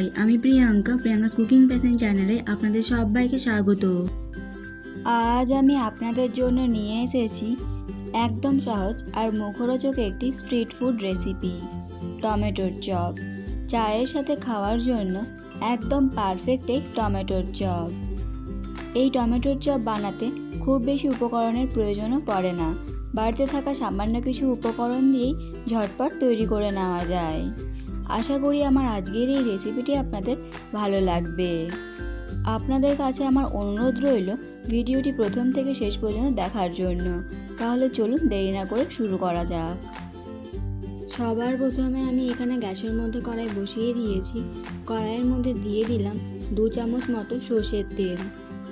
High আমি Priyanka, Priyanka's cooking passion চ্যানেলে আপনাদের সবাইকে স্বাগত। আজ আমি আপনাদের জন্য নিয়ে এসেছি একদম সহজ আর মুখরোচক একটি স্ট্রিট ফুড রেসিপি, টমেটোর চপ। চায়ের সাথে খাওয়ার জন্য একদম পারফেক্ট এই টমেটোর চপ। এই টমেটোর চপ বানাতে খুব বেশি উপকরণের প্রয়োজনও পড়ে না। বাড়িতে থাকা সামান্য কিছু উপকরণ দিয়েই ঝটপট তৈরি করে নেওয়া যায়। আশা করি আমার আজকের এই রেসিপিটি আপনাদের ভালো লাগবে। আপনাদের কাছে আমার অনুরোধ রইল ভিডিওটি প্রথম থেকে শেষ পর্যন্ত দেখার জন্য। তাহলে চলুন দেরি না করে শুরু করা যাক। সবার প্রথমে আমি এখানে গ্যাসের মধ্যে কড়াই বসিয়ে দিয়েছি। কড়াইয়ের মধ্যে দিয়ে দিলাম দু চামচ মতো সর্ষের তেল।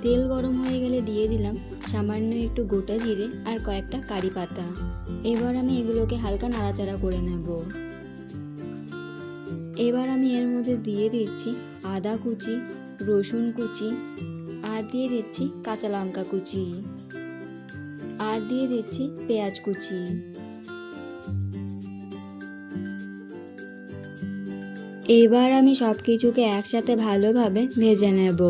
তেল গরম হয়ে গেলে দিয়ে দিলাম সামান্য একটু গোটা জিরে আর কয়েকটা কারি পাতা। এবার আমি এগুলোকে হালকা নাড়াচাড়া করে নেব। এবার আমি এর মধ্যে দিয়ে দিচ্ছি আদা কুচি, রসুন কুচি আর দিয়ে দিচ্ছি কাঁচা লঙ্কা কুচি আর দিয়ে দিচ্ছি পেঁয়াজ কুচি। এবার আমি সব কিছুকে একসাথে ভালোভাবে ভেজে নেব।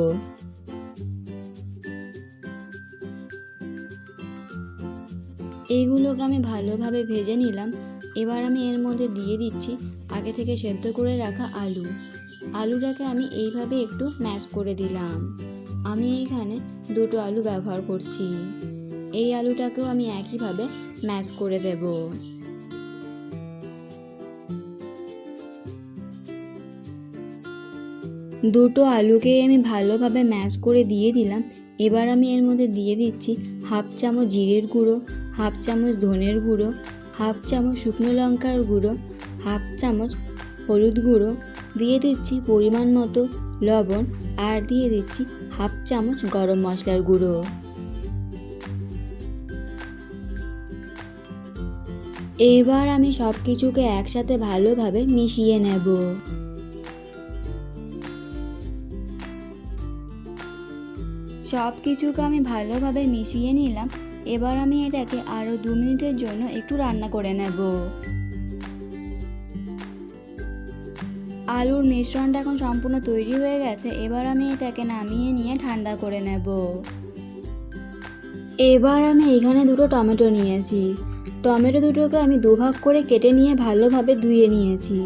এইগুলোকে আমি ভালোভাবে ভেজে নিলাম। এবার আমি এর মধ্যে দিয়ে দিচ্ছি আগে থেকে সেদ্ধ করে রাখা আলু। আলুটাকে আমি এইভাবে একটু ম্যাশ করে দিলাম। আমি এইখানে দুটো আলু ব্যবহার করছি। এই আলুটাকেও আমি একইভাবে ম্যাশ করে দেব। দুটো আলুকে আমি ভালোভাবে ম্যাশ করে দিয়ে দিলাম। এবার আমি এর মধ্যে দিয়ে দিচ্ছি হাফ চামচ জিরের গুঁড়ো, হাফ চামচ ধনের গুঁড়ো হাফ চামচ শুকনো লঙ্কার গুঁড়ো, হাফ চামচ হলুদ গুঁড়ো, দিয়ে দিচ্ছি পরিমাণ মতো লবণ আর দিয়ে দিচ্ছি হাফ চামচ গরম মশলার গুঁড়ো। এবার আমি সব কিছুকে একসাথে ভালোভাবে মিশিয়ে নেব। সব কিছুকে আমি ভালোভাবে মিশিয়ে নিলাম। এবার আমি এটাকে আরও দু মিনিটের জন্য একটু রান্না করে নেব। আলুর মিশ্রণটা এখন সম্পূর্ণ তৈরি হয়ে গেছে, এবার আমি এটাকে নামিয়ে নিয়ে ঠান্ডা করে নেব। এবার আমি এখানে দুটো টমেটো নিয়েছি। টমেটো দুটোকে আমি দুভাগ করে কেটে নিয়ে ভালোভাবে ধুয়ে নিয়েছি।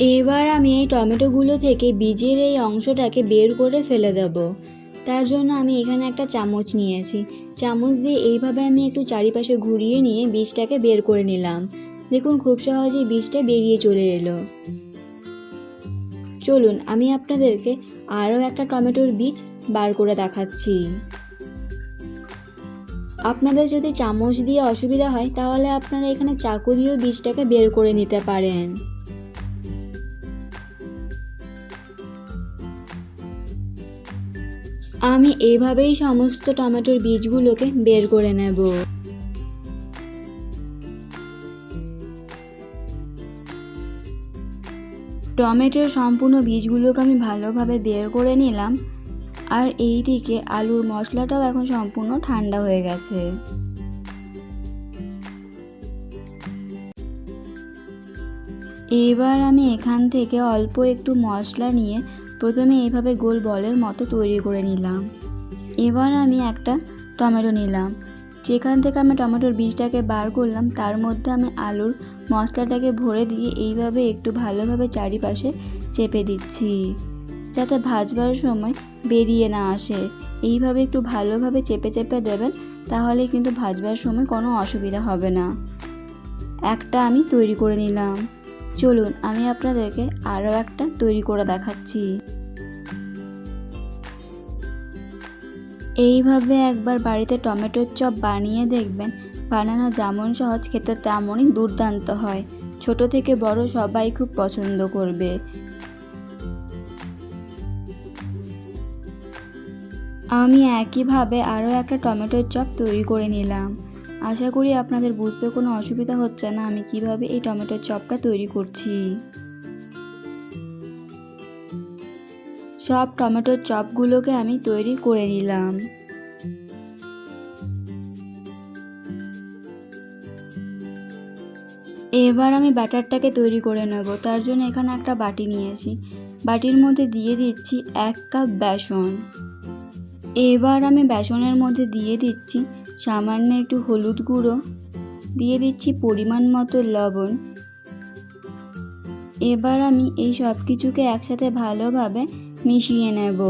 এবার আমি এই টমেটোগুলো থেকে বীজের এই অংশটাকে বের করে ফেলে দেব। তার জন্য আমি এখানে একটা চামচ নিয়েছি। চামচ দিয়ে এইভাবে আমি একটু চারিপাশে ঘুরিয়ে নিয়ে বীজটাকে বের করে নিলাম। দেখুন, খুব সহজেই বীজটা বেরিয়ে চলে এলো। চলুন, আমি আপনাদেরকে আরও একটা টমেটোর বীজ বার করে দেখাচ্ছি। আপনাদের যদি চামচ দিয়ে অসুবিধা হয়, তাহলে আপনারা এখানে চাকু দিয়েও বীজটাকে বের করে নিতে পারেন। আমি এভাবেই সমস্ত টমেটোর বীজগুলোকে বের করে নেব। টমেটোর সম্পূর্ণ বীজগুলোকে আমি ভালোভাবে বের করে নিলাম, আর এই দিকে আলুর মশলাটাও এখন সম্পূর্ণ ঠান্ডা হয়ে গেছে। এবার আমি এখান থেকে অল্প একটু মশলা নিয়ে প্রথমে এইভাবে গোল বলের মতো তৈরি করে নিলাম। এবার আমি একটা টমেটো নিলাম। যেখান থেকে আমি টমেটোর বীজটাকে বার করলাম, তার মধ্যে আমি আলুর মশলাটাকে ভরে দিয়ে এইভাবে একটু ভালোভাবে চারিপাশে চেপে দিচ্ছি, যাতে ভাজবার সময় বেরিয়ে না আসে। এইভাবে একটু ভালোভাবে চেপে চেপে দেবেন, তাহলে কিন্তু ভাজবার সময় কোনো অসুবিধা হবে না। একটা আমি তৈরি করে নিলাম। চলুন, আমি আপনাদেরকে আরও একটা তৈরি করে দেখাচ্ছি। এইভাবে একবার বাড়িতে টমেটোর চপ বানিয়ে দেখবেন, বানানো যেমন সহজ, খেতে তেমনই দুর্দান্ত হয়। ছোট থেকে বড় সবাই খুব পছন্দ করবে। আমি একইভাবে আরও একটা টমেটোর চপ তৈরি করে নিলাম। আশা করি আপনাদের বুঝতে কোনো অসুবিধা হচ্ছে না, আমি কীভাবে এই টমেটোর চপটা তৈরি করছি। সব টমেটোর চপগুলোকে আমি তৈরি করে নিলাম। এবার আমি ব্যাটারটাকে তৈরি করে নেব। তার জন্য এখানে একটা বাটি নিয়েছি। বাটির মধ্যে দিয়ে দিচ্ছি এক কাপ বেসন। এবার আমি বেসনের মধ্যে দিয়ে দিচ্ছি সামান্য একটু হলুদ গুঁড়ো। দিয়ে দিচ্ছি পরিমাণ মতো লবণ। এবার আমি এই সব কিছুকে একসাথে ভালোভাবে মিশিয়ে নেব।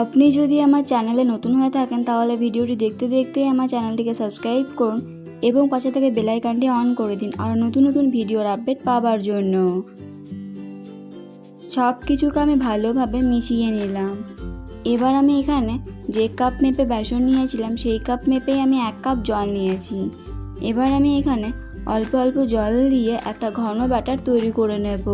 আপনি যদি আমার চ্যানেলে নতুন হয়ে থাকেন, তাহলে ভিডিওটি দেখতে দেখতে আমার চ্যানেলটিকে সাবস্ক্রাইব করুন এবং পাশে থেকে বেলাইকানটি অন করে দিন আর নতুন নতুন ভিডিওর আপডেট পাওয়ার জন্য। সব কিছুকে আমি ভালোভাবে মিশিয়ে নিলাম। এবার আমি এখানে যে কাপ মেপে বেসন নিয়েছিলাম, সেই কাপ মেপেই আমি এক কাপ জল নিয়েছি। এবার আমি এখানে অল্প অল্প জল দিয়ে একটা ঘন ব্যাটার তৈরি করে নেব।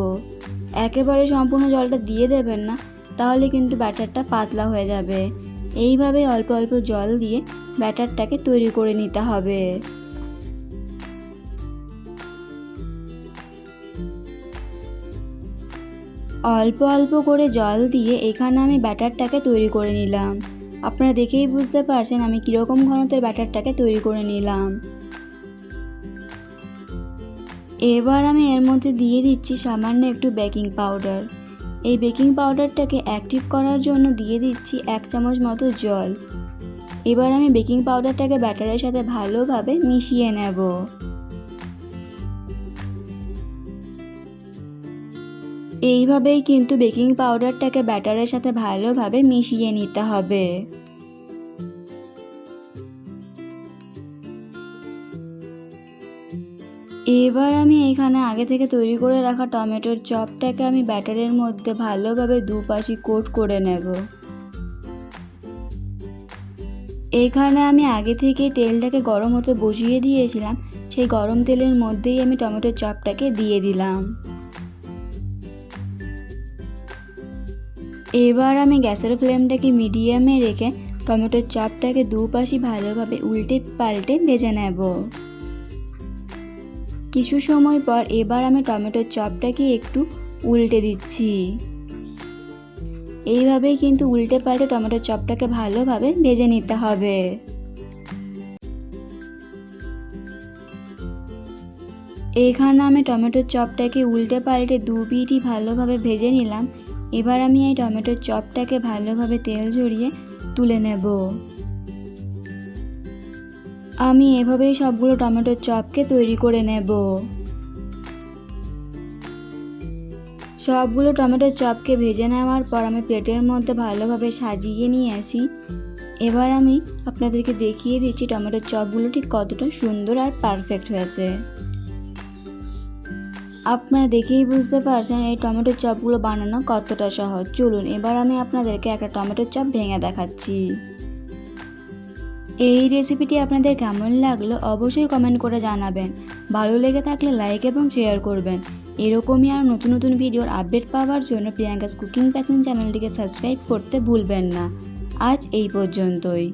একেবারে সম্পূর্ণ জলটা দিয়ে দেবেন না, তাহলে কিন্তু ব্যাটারটা পাতলা হয়ে যাবে। এইভাবে অল্প অল্প জল দিয়ে ব্যাটারটাকে তৈরি করে নিতে হবে। অল্প অল্প করে জল দিয়ে এখানে আমি ব্যাটারটাকে তৈরি করে নিলাম। আপনারা দেখেই বুঝতে পারছেন আমি কীরকম ঘনত্বের ব্যাটারটাকে তৈরি করে নিলাম। এবার আমি এর মধ্যে দিয়ে দিচ্ছি সামান্য একটু বেকিং পাউডার। এই বেকিং পাউডারটাকে অ্যাক্টিভ করার জন্য দিয়ে দিচ্ছি এক চামচ মতো জল। এবার আমি বেকিং পাউডারটাকে ব্যাটারের সাথে ভালোভাবে মিশিয়ে নেব। এইভাবেই কিন্তু বেকিং পাউডারটাকে ব্যাটারের সাথে ভালোভাবে মিশিয়ে নিতে হবে। এবার আমি এখানে আগে থেকে তৈরি করে রাখা টমেটোর চপটাকে আমি ব্যাটারের মধ্যে ভালোভাবে দুপাশি কোট করে নেব। এখানে আমি আগে থেকে তেলটাকে গরম হতে বসিয়ে দিয়েছিলাম, সেই গরম তেলের মধ্যেই আমি টমেটোর চপটাকে দিয়ে দিলাম। এবার আমি গ্যাসের ফ্লেমটাকে মিডিয়ামে রেখে টমেটোর চপটাকে দুপাশি ভালোভাবে উল্টে পাল্টে ভেজে নেব। কিছু সময় পর এবার আমি টমেটোর চপটাকে একটু উল্টে দিচ্ছি। এইভাবেই কিন্তু উল্টে পাল্টে টমেটোর চপটাকে ভালোভাবে ভেজে নিতে হবে। এখানে আমি টমেটোর চপটাকে উল্টে পাল্টে দু পিঠই ভালোভাবে ভেজে নিলাম। এবার আমি এই টমেটোর চপটাকে ভালোভাবে তেল ঝরিয়ে তুলে নেব। আমি এভাবেই সবগুলো টমেটোর চপকে তৈরি করে নেব। সবগুলো টমেটোর চপকে ভেজে নেওয়ার পর আমি প্লেটের মধ্যে ভালোভাবে সাজিয়ে নিয়ে আসি। এবার আমি আপনাদেরকে দেখিয়ে দিচ্ছি টমেটোর চপগুলো ঠিক কতটা সুন্দর আর পারফেক্ট হয়েছে। আপনারা দেখেই বুঝতে পারছেন এই টমেটোর চপগুলো বানানো কতটা সহজ। চলুন, এবার আমি আপনাদেরকে একটা টমেটোর চপ ভেঙে দেখাচ্ছি। এই রেসিপিটি আপনাদের কেমন লাগল অবশ্যই কমেন্ট করে জানাবেন। ভালো লেগে থাকলে লাইক এবং শেয়ার করবেন। এরকমই আর নতুন নতুন ভিডিওর আপডেট পাওয়ার জন্য প্রিয়াঙ্কাস কুকিং প্যাশন চ্যানেলটিকে সাবস্ক্রাইব করতে ভুলবেন না। আজ এই পর্যন্তই।